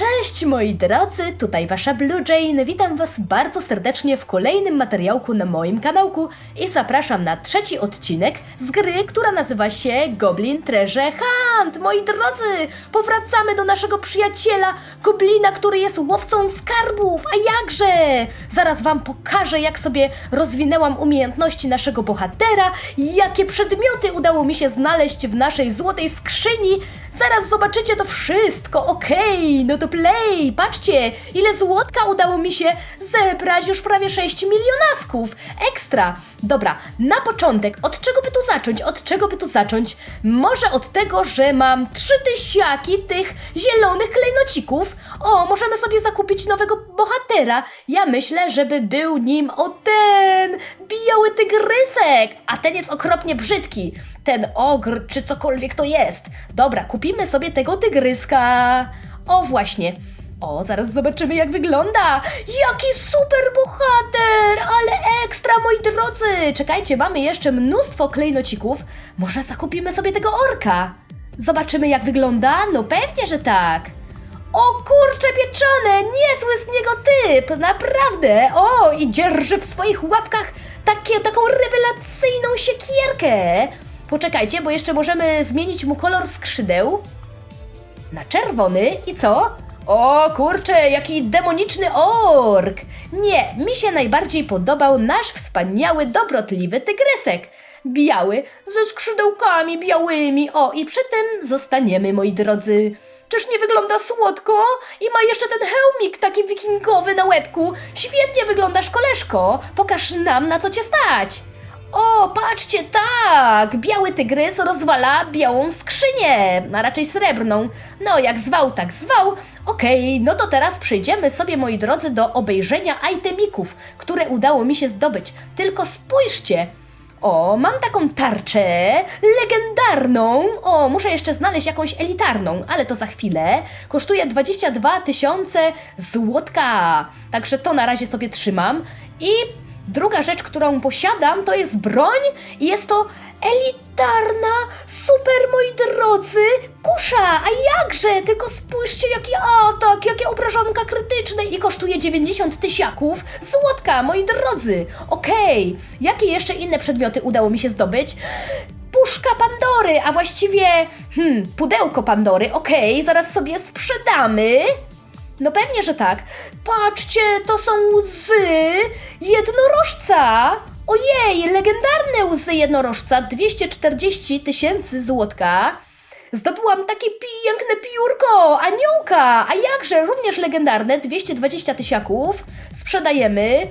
Cześć moi drodzy, tutaj wasza Blue Jane. Witam was bardzo serdecznie w kolejnym materiałku na moim kanałku i zapraszam na trzeci odcinek z gry, która nazywa się Goblin Treasure Hunt. Moi drodzy, powracamy do naszego przyjaciela, Goblina, który jest łowcą skarbów, a jakże! Zaraz wam pokażę, jak sobie rozwinęłam umiejętności naszego bohatera, jakie przedmioty udało mi się znaleźć w naszej złotej skrzyni. Zaraz zobaczycie to wszystko, okej, no to play, patrzcie, ile złotka udało mi się zebrać, już prawie 6 milionasków, ekstra. Dobra, na początek, od czego by tu zacząć, od czego by tu zacząć? Może od tego, że mam trzy tysiaki tych zielonych klejnocików. O, możemy sobie zakupić nowego bohatera. Ja myślę, żeby był nim o ten biały tygrysek, a ten jest okropnie brzydki. Ten ogr, czy cokolwiek to jest. Dobra, kupimy sobie tego tygryska. O, właśnie. O, zaraz zobaczymy jak wygląda. Jaki super bohater! Ale ekstra, moi drodzy! Czekajcie, mamy jeszcze mnóstwo klejnocików. Może zakupimy sobie tego orka? Zobaczymy jak wygląda? No pewnie, że tak. O kurcze pieczone, niezły z niego typ, naprawdę. O, i dzierży w swoich łapkach takie, taką rewelacyjną siekierkę. Poczekajcie, bo jeszcze możemy zmienić mu kolor skrzydeł na czerwony i co? O kurczę, jaki demoniczny ork! Nie, mi się najbardziej podobał nasz wspaniały, dobrotliwy tygrysek. Biały, ze skrzydełkami białymi. O, i przy tym zostaniemy, moi drodzy. Czyż nie wygląda słodko? I ma jeszcze ten hełmik taki wikingowy na łebku. Świetnie wyglądasz, koleżko. Pokaż nam, na co cię stać. O, patrzcie, tak! Biały tygrys rozwala białą skrzynię, a raczej srebrną. No, jak zwał, tak zwał. Okej, no to teraz przejdziemy sobie, moi drodzy, do obejrzenia itemików, które udało mi się zdobyć. Tylko spójrzcie! O, mam taką tarczę legendarną. O, muszę jeszcze znaleźć jakąś elitarną, ale to za chwilę. Kosztuje 22 tysiące złotka. Także to na razie sobie trzymam. I druga rzecz, którą posiadam, to jest broń i jest to elitarna, super moi drodzy, kusza. A jakże? Tylko spójrzcie jaki atak, jakie obrażonka krytyczne i kosztuje 90 tysiaków złotka, moi drodzy. Okej, jakie jeszcze inne przedmioty udało mi się zdobyć? Puszka Pandory, a właściwie hmm, pudełko Pandory, okej, zaraz sobie sprzedamy. No pewnie, że tak. Patrzcie, to są łzy jednorożca. Ojej, legendarne łzy jednorożca, 240 tysięcy złotka. Zdobyłam takie piękne piórko, aniołka, a jakże, również legendarne, 220 tysiaków. Sprzedajemy.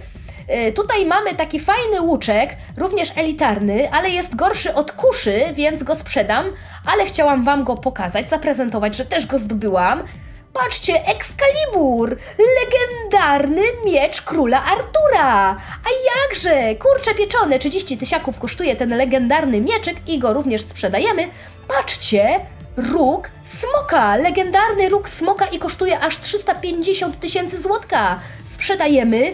Y, Tutaj mamy taki fajny łuczek, również elitarny, ale jest gorszy od kuszy, więc go sprzedam, ale chciałam Wam go pokazać, zaprezentować, że też go zdobyłam. Patrzcie, Excalibur! Legendarny miecz króla Artura! A jakże! Kurcze pieczone, 30 tysiaków kosztuje ten legendarny mieczyk i go również sprzedajemy. Patrzcie! Róg smoka! Legendarny róg smoka i kosztuje aż 350 tysięcy złotka. Sprzedajemy.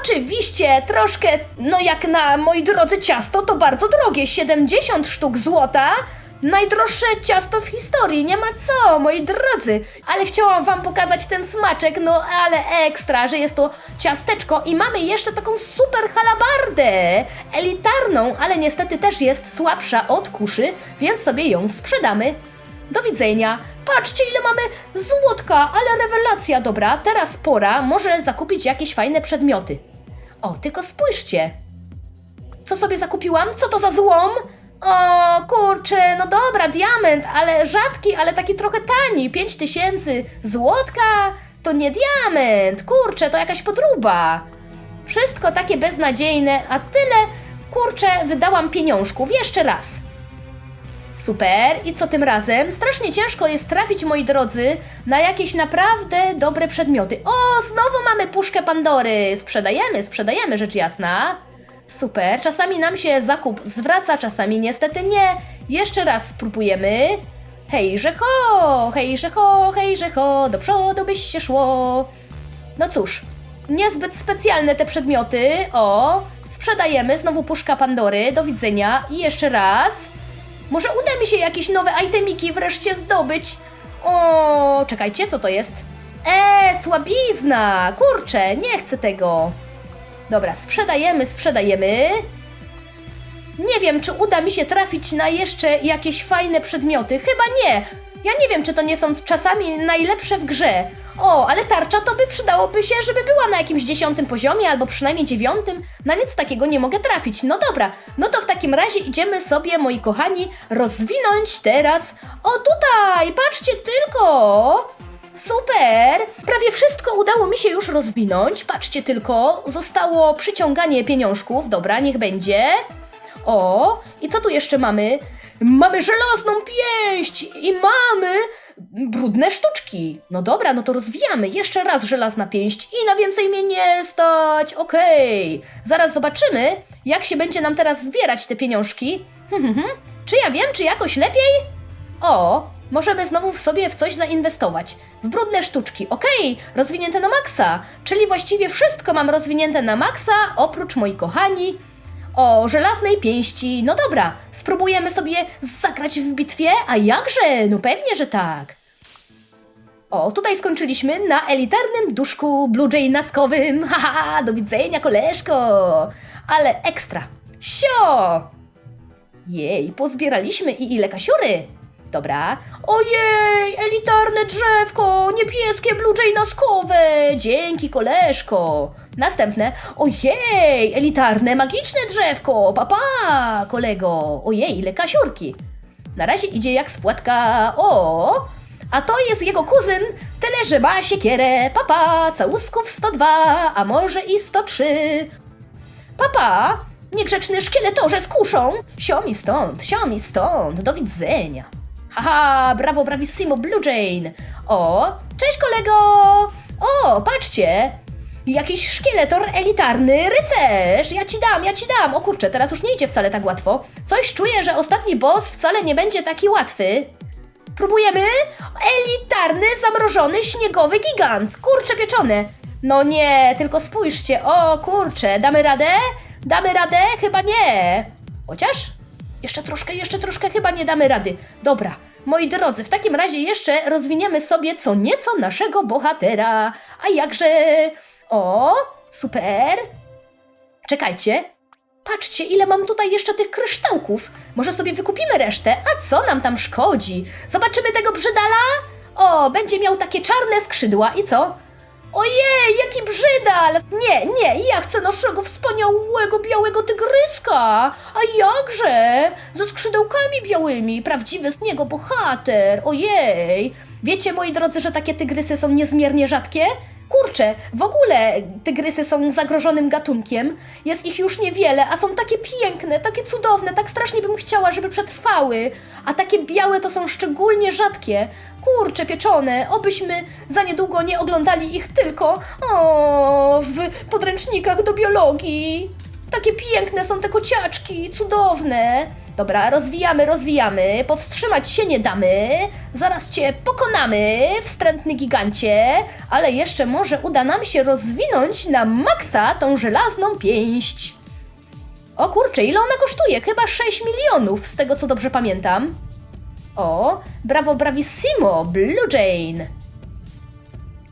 Oczywiście, troszkę, no jak na, moi drodzy, ciasto to bardzo drogie, 70 sztuk złota. Najdroższe ciasto w historii, nie ma co, moi drodzy. Ale chciałam wam pokazać ten smaczek, no ale ekstra, że jest to ciasteczko i mamy jeszcze taką super halabardę. Elitarną, ale niestety też jest słabsza od kuszy, więc sobie ją sprzedamy. Do widzenia. Patrzcie, ile mamy złotka, ale rewelacja, dobra. Teraz pora może zakupić jakieś fajne przedmioty. O, tylko spójrzcie. Co sobie zakupiłam? Co to za złom? O, kurczę, no dobra, diament, ale rzadki, ale taki trochę tani. 5 tysięcy złotka to nie diament. Kurczę, to jakaś podruba. Wszystko takie beznadziejne, a tyle, kurczę, wydałam pieniążków. Jeszcze raz. Super. I co tym razem? Strasznie ciężko jest trafić, moi drodzy, na jakieś naprawdę dobre przedmioty. O, znowu mamy puszkę Pandory. Sprzedajemy, sprzedajemy, rzecz jasna. Super. Czasami nam się zakup zwraca, czasami niestety nie. Jeszcze raz spróbujemy. Hejże ho, hejże ho, hejże ho, do przodu byś się szło. No cóż, niezbyt specjalne te przedmioty. O, sprzedajemy, znowu puszka Pandory, do widzenia i jeszcze raz. Może uda mi się jakieś nowe itemiki wreszcie zdobyć. O, czekajcie, co to jest? Eee, słabizna! Kurczę, nie chcę tego. Dobra, sprzedajemy, sprzedajemy. Nie wiem, czy uda mi się trafić na jeszcze jakieś fajne przedmioty. Chyba nie. Ja nie wiem, czy to nie są czasami najlepsze w grze. O, ale tarcza to by przydałoby się, żeby była na jakimś dziesiątym poziomie, albo przynajmniej dziewiątym. Na nic takiego nie mogę trafić. No dobra, no to w takim razie idziemy sobie, moi kochani, rozwinąć teraz. O, tutaj, patrzcie tylko! Super! Prawie wszystko udało mi się już rozwinąć. Patrzcie tylko, zostało przyciąganie pieniążków. Dobra, niech będzie. O, i co tu jeszcze mamy? Mamy żelazną pięść i mamy brudne sztuczki. No dobra, no to rozwijamy. Jeszcze raz żelazna pięść i na więcej mnie nie stać. Okej. Zaraz zobaczymy, jak się będzie nam teraz zbierać te pieniążki. Hmm, hmm, hmm. Czy ja wiem, czy jakoś lepiej? O, możemy znowu w sobie w coś zainwestować. W brudne sztuczki. Okej, rozwinięte na maksa. Czyli właściwie wszystko mam rozwinięte na maksa, oprócz moi kochani. O żelaznej pięści. No dobra, spróbujemy sobie zagrać w bitwie, a jakże? No pewnie, że tak. O, tutaj skończyliśmy na elitarnym duszku Blue Jay naskowym. Haha, do widzenia, koleżko. Ale ekstra. Sio! Jej, pozbieraliśmy i ile kasiury. Dobra. Ojej, elitarne drzewko, niebieskie Blue Jay naskowe. Dzięki, koleżko. Następne. Ojej, elitarne, magiczne drzewko. Papa, kolego. Ojej, ile kasiurki. Na razie idzie jak spłatka. O, a to jest jego kuzyn, tyle że ma siekierę. Papa, całusków 102, a może i 103. Papa, niegrzeczny szkieletorze z kuszą. Sio mi stąd, sio mi stąd, do widzenia. Haha, brawo, bravissimo, Blue Jane. O, cześć kolego. O, patrzcie. Jakiś szkieletor elitarny rycerz. Ja ci dam, ja ci dam. O kurczę, teraz już nie idzie wcale tak łatwo. Coś czuję, że ostatni boss wcale nie będzie taki łatwy. Próbujemy? Elitarny, zamrożony, śniegowy gigant. Kurcze pieczone. No nie, tylko spójrzcie. O kurcze, damy radę? Damy radę? Chyba nie. Chociaż? Jeszcze troszkę, jeszcze troszkę chyba nie damy rady. Dobra, moi drodzy, w takim razie jeszcze rozwiniemy sobie co nieco naszego bohatera. A jakże... O, super. Czekajcie. Patrzcie, ile mam tutaj jeszcze tych kryształków. Może sobie wykupimy resztę, a co nam tam szkodzi? Zobaczymy tego brzydala? O, będzie miał takie czarne skrzydła i co? Ojej, jaki brzydal! Nie, nie, ja chcę naszego wspaniałego białego tygryska! A jakże? Ze skrzydełkami białymi, prawdziwy z niego bohater! Ojej! Wiecie, moi drodzy, że takie tygrysy są niezmiernie rzadkie? Kurczę, w ogóle tygrysy są zagrożonym gatunkiem. Jest ich już niewiele, a są takie piękne, takie cudowne, tak strasznie bym chciała, żeby przetrwały. A takie białe to są szczególnie rzadkie. Kurcze pieczone, obyśmy za niedługo nie oglądali ich tylko o, w podręcznikach do biologii. Takie piękne są te kociaczki, cudowne. Dobra, rozwijamy, rozwijamy, powstrzymać się nie damy. Zaraz cię pokonamy, wstrętny gigancie, ale jeszcze może uda nam się rozwinąć na maksa tą żelazną pięść. O kurczę, ile ona kosztuje? Chyba 6 milionów, z tego co dobrze pamiętam. O, brawo, bravissimo, Blue Jane.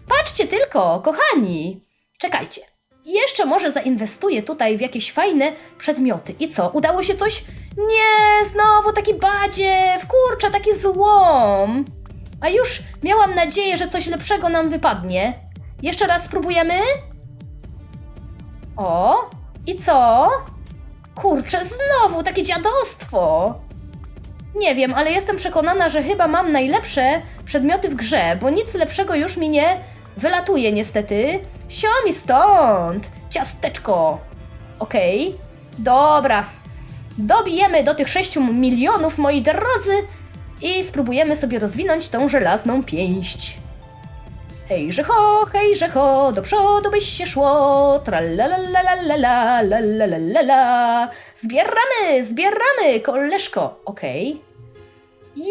Patrzcie tylko, kochani. Czekajcie. Jeszcze może zainwestuję tutaj w jakieś fajne przedmioty. I co? Udało się coś? Nie, znowu taki badziew, kurczę, taki złom. A już miałam nadzieję, że coś lepszego nam wypadnie. Jeszcze raz spróbujemy? O, i co? Kurczę, znowu takie dziadostwo. Nie wiem, ale jestem przekonana, że chyba mam najlepsze przedmioty w grze, bo nic lepszego już mi nie Wylatuje niestety. Siomi stąd! Ciasteczko! Okej. Okay. Dobra. Dobijemy do tych 6 milionów, moi drodzy, i spróbujemy sobie rozwinąć tą żelazną pięść. Hej, że ho, hej, że ho, do przodu byś się szło, tralalalalala, Zbieramy, zbieramy, koleżko. Okej. Okay.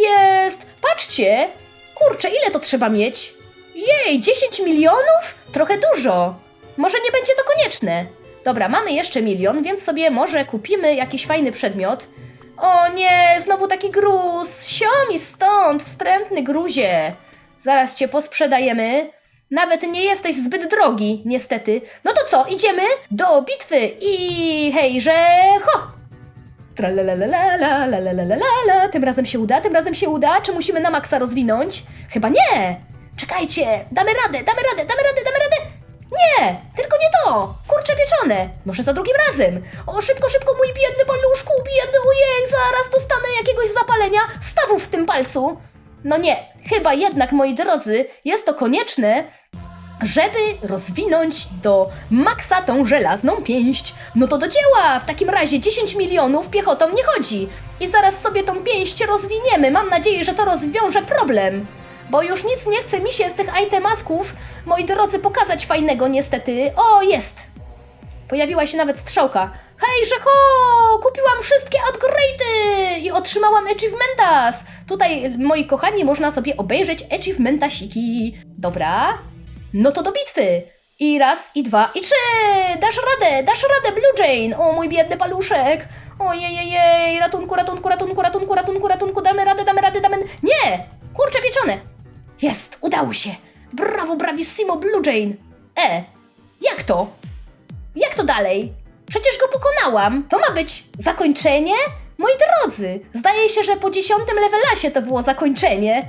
Jest! Patrzcie! Kurczę, ile to trzeba mieć? Jej, 10 milionów? Trochę dużo. Może nie będzie to konieczne. Dobra, mamy jeszcze milion, więc sobie może kupimy jakiś fajny przedmiot. O nie, znowu taki gruz. Siomi stąd, wstrętny gruzie. Zaraz cię posprzedajemy. Nawet nie jesteś zbyt drogi, niestety. No to co, idziemy do bitwy i hejże ho! Tralalalalala, tym razem się uda, tym razem się uda. Czy musimy na maksa rozwinąć? Chyba nie! Czekajcie, damy radę, damy radę, damy radę, damy radę! Nie! Tylko nie to! Kurcze pieczone! Może za drugim razem! O, szybko, szybko, mój biedny paluszku, biedny, ojej, zaraz dostanę jakiegoś zapalenia stawów w tym palcu! No nie, chyba jednak, moi drodzy, jest to konieczne, żeby rozwinąć do maksa tą żelazną pięść. No to do dzieła! W takim razie 10 milionów piechotą nie chodzi. I zaraz sobie tą pięść rozwiniemy. Mam nadzieję, że to rozwiąże problem. Bo już nic nie chce mi się z tych itemasków, moi drodzy, pokazać fajnego niestety. O, jest! Pojawiła się nawet strzałka. Hej, Rzecho! Kupiłam wszystkie upgrade'y i otrzymałam achievementas. Tutaj, moi kochani, można sobie obejrzeć achievementasiki. Dobra. No to do bitwy. I raz, i dwa, i trzy! Dasz radę, dasz radę, Blue Jane! O, mój biedny paluszek! Ojejejej, ratunku, ratunku, ratunku, ratunku, ratunku, ratunku, damy radę, damy radę, damy... Nie! Kurcze pieczone! Jest, udało się! Brawo, bravissimo, Blue Jane! E, jak to? Jak to dalej? Przecież go pokonałam. To ma być zakończenie? Moi drodzy, zdaje się, że po dziesiątym levelasie to było zakończenie.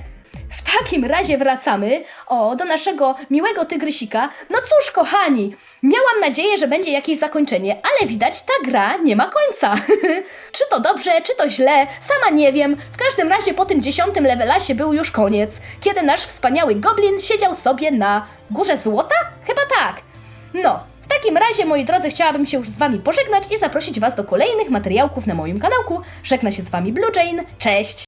W takim razie wracamy, o, do naszego miłego tygrysika. No cóż, kochani, miałam nadzieję, że będzie jakieś zakończenie, ale widać, ta gra nie ma końca. czy to dobrze, czy to źle, sama nie wiem. W każdym razie po tym dziesiątym levelasie był już koniec, kiedy nasz wspaniały goblin siedział sobie na górze złota? Chyba tak. No, w takim razie, moi drodzy, chciałabym się już z Wami pożegnać i zaprosić Was do kolejnych materiałków na moim kanałku. Żegna się z Wami Blue Jane. Cześć!